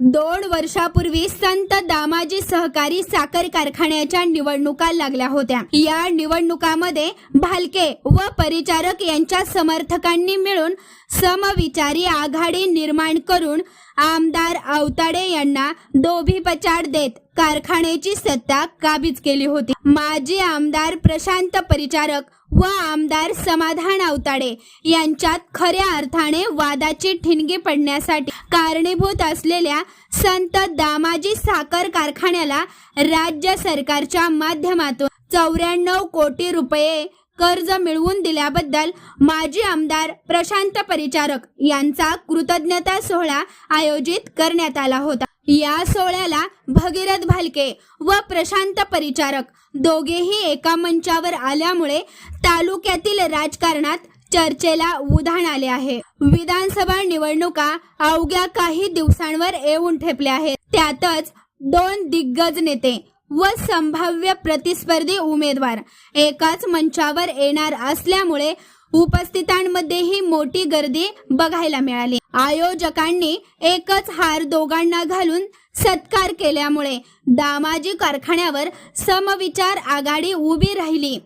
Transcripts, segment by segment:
दोन वर्षापूर्वी संत दामाजी सहकारी साखर कारखान्याच्या निवडणुका लागल्या होत्या. या निवडणुकामध्ये भालके व परिचारक यांच्या समर्थकांनी मिळून समविचारी आघाडी निर्माण करून आमदार अवताडे यांना दोभीपचाड देत कारखान्याची सत्ता काबीज केली होती. माजी आमदार प्रशांत परिचारक व आमदार समाधान अवताडे यांच्यात खऱ्या अर्थाने वादाची ठिणगी पडण्यासाठी कारणीभूत असलेल्या संत दामाजी साखर कारखान्याला राज्य सरकारच्या माध्यमातून चौऱ्याण्णव कोटी रुपये कर्ज मिळवून दिल्याबद्दल माजी आमदार प्रशांत परिचारक यांचा कृतज्ञता सोहळा आयोजित करण्यात आला होता. या सोहळ्याला भगीरथ भालके व प्रशांत परिचारक दोघेही एका मंचावर आल्यामुळे तालुक्यातील राजकारणात चर्चेला उधाण आले आहे. विधानसभा निवडणुका अवघ्या काही दिवसांवर येऊन ठेपल्या आहेत. त्यातच दोन दिग्गज नेते व संभाव्य प्रतिस्पर्धी उमेदवार एकाच मंचावर येणार असल्यामुळे उपस्थितांमध्येही मोठी गर्दी बघायला मिळाली. आयोजकांनी एकच हार दोघांना घालून सत्कार केल्यामुळे दामाजी कारखान्यावर समविचार आघाडी उभी राहिली.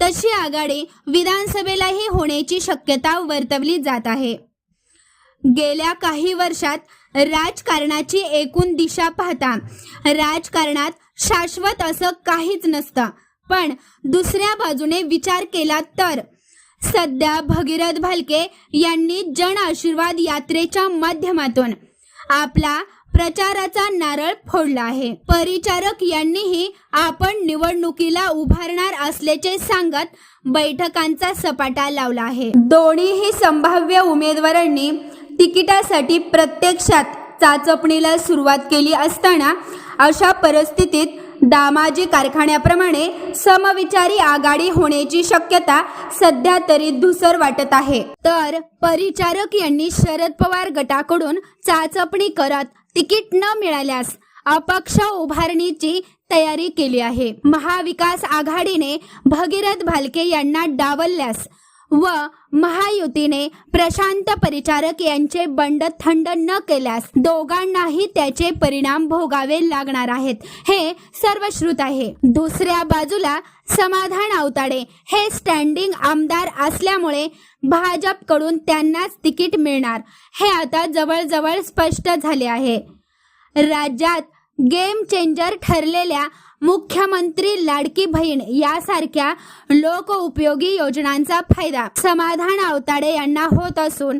तशी आघाडी विधानसभेलाही होण्याची शक्यता वर्तवली जात आहे. गेल्या काही वर्षात राजकारणाची एकूण दिशा पाहता राजकारणात शाश्वत असं काहीच नसतं. पण दुसऱ्या बाजूने विचार केला तर सध्या भगीरथ भालके यांनी जन आशीर्वाद यात्रेच्या माध्यमातून आपला प्रचाराचा नारळ फोडला आहे. परिचारक यांनीही आपण निवडणुकीला उभारणार असल्याचे सांगत बैठकांचा सपाटा लावला आहे. दोन्हीही संभाव्य उमेदवारांनी तिकिटासाठी प्रत्यक्षात चाचपणीला सुरुवात केली असताना अशा परिस्थितीत दामाजी कारखान्याप्रमाणे समविचारी आघाडी होण्याची शक्यता सध्या तरी धुसर वाटत आहे. तर परिचारक यांनी शरद पवार गटाकडून चाचपणी करत तिकीट न मिळाल्यास अपक्ष उभारणीची तयारी केली आहे. महाविकास आघाडीने भगीरथ भालके यांना डावलल्यास व महायुतीने प्रशांत परिचारक यांचे बंड थंड न केल्यास दोघांनाही त्याचे परिणाम भोगावे लागणार आहेत. हे सर्वश्रुत आहे. दुसऱ्या बाजूला समाधान अवताडे हे स्टँडिंग आमदार असल्यामुळे भाजपकडून त्यांनाच तिकीट मिळणार. हे आता जवळजवळ स्पष्ट झाले आहे. राज्यात गेम चेंजर ठरलेल्या मुख्यमंत्री लाडकी बहीण यासारख्या लोकउपयोगी योजनांचा फायदा समाधान आवताडे यांना होत असून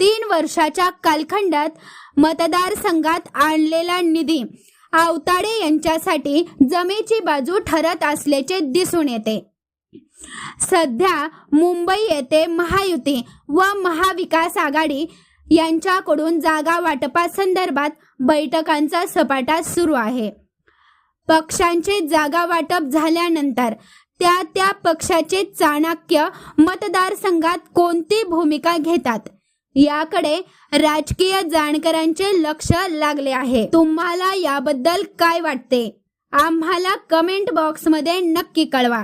तीन वर्षाच्या कालखंडात मतदारसंघात आणलेला निधी आवताडे यांच्यासाठी जमेची बाजू ठरत असल्याचे दिसून येते. सध्या मुंबई येथे महायुती व महाविकास आघाडी यांच्याकडून जागा वाटपासंदर्भात बैठकांचा सपाटा सुरू आहे. पक्षांचे जागा वाटप झाल्यानंतर त्या त्या पक्षाचे चाणक्य मतदारसंघात कोणती भूमिका घेतात? याकडे राजकीय जाणकारांचे लक्ष लागले आहे. तुम्हाला याबद्दल काय वाटते? आम्हाला कमेंट बॉक्समध्ये नक्की कळवा.